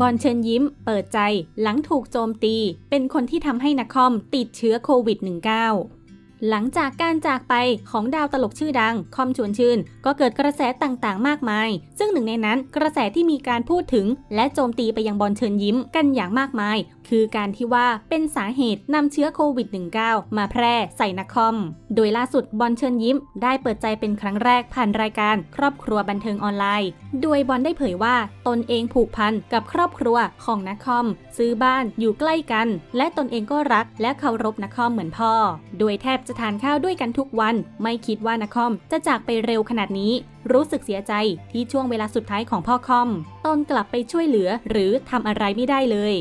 บอลเชิญยิ้ม เปิดใจหลังถูกโจมตี เป็นคนที่ทำให้นักคอมติดเชื้อโควิด -19 หลังจากการจากไปของดาวตลกชื่อดัง คอมชวนชื่น ก็เกิดกระแสต่างๆ มากมาย ซึ่งหนึ่งในนั้นกระแสที่มีการพูดถึง และโจมตีไปยังบอลเชิญยิ้มกันอย่างมากมาย คือการที่ว่าเป็นสาเหตุนำเชื้อโควิด -19 มาแพร่ใส่นักคอม โดยล่าสุดบอลเชิญยิ้ม ได้เปิดใจเป็นครั้งแรกผ่านรายการครอบครัวบันเทิงออนไลน์ โดยบอลได้เผยว่าตนเองผูกพันกับครอบครัวของนักคอม ซื้อบ้านอยู่ใกล้กัน และตนเองก็รักและเคารพนักคอมเหมือนพ่อ โดยแทบจะทานข้าวด้วยกันทุกวัน ไม่คิดว่านคอมจะจากไปเร็วขนาดนี้ รู้สึกเสียใจที่ช่วงเวลาสุดท้ายของพ่อคอมตนกลับไปช่วยเหลือหรือทำอะไรไม่ได้เลย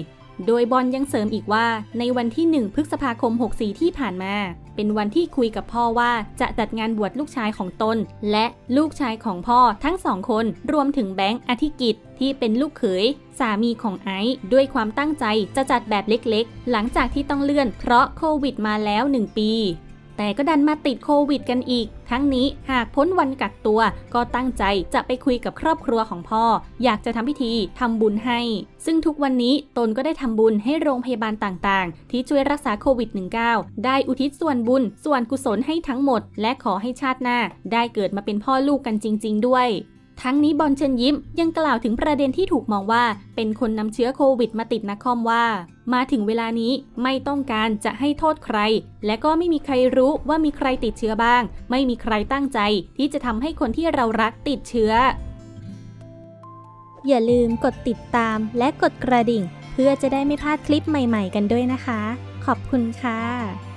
โดยบอลยังเสริมอีกว่า ในวันที่ 1 พฤษภาคม 64 ที่ผ่านมา เป็นวันที่คุยกับพ่อว่าจะจัดงานบวชลูกชายของตน และลูกชายของพ่อทั้งสองคนรวมถึงแบงค์อธิกิจที่เป็นลูกเขยสามีของไอซ์ด้วยความตั้งใจจะจัดแบบเล็กๆ หลังจากที่ต้องเลื่อนเพราะโควิดมาแล้ว 1 ปี แต่ก็ดันมาติดโควิดกันอีก ทั้งนี้หากพ้นวันกักตัวก็ตั้งใจจะไปคุยกับครอบครัวของพ่อ อยากจะทำพิธีทำบุญให้ ซึ่งทุกวันนี้ตนก็ได้ทำบุญให้โรงพยาบาลต่างๆ ที่ช่วยรักษาโควิด -19 ได้อุทิศส่วนบุญ ส่วนกุศลให้ทั้งหมด และขอให้ชาติหน้า ได้เกิดมาเป็นพ่อลูกกันจริง ๆ ด้วย ทั้งนี้บอลเชิญยิ้มยังกล่าวถึงประเด็นที่ถูกมองว่า เป็นคนนำเชื้อโควิดมาติดนักคอมว่า มาถึงเวลานี้ไม่ต้องการจะให้โทษใคร และก็ไม่มีใครรู้ว่ามีใครติดเชื้อบ้าง ไม่มีใครตั้งใจที่จะทำให้คนที่เรารักติดเชื้อ อย่าลืมกดติดตามและกดกระดิ่ง เพื่อจะได้ไม่พลาดคลิปใหม่ ๆ กันด้วยนะคะ ขอบคุณค่ะ